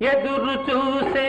ఎదురు చూసే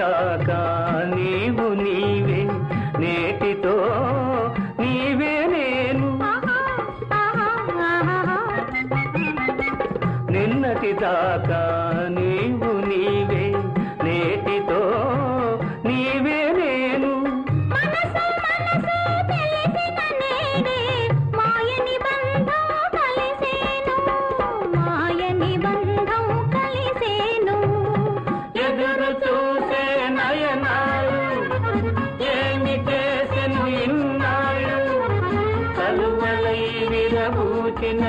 గాక నీవు నీవే నేటితో నీవే నేను. నిన్నటి దాకా నీవు నీ విరబూచిన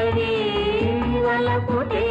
వల తే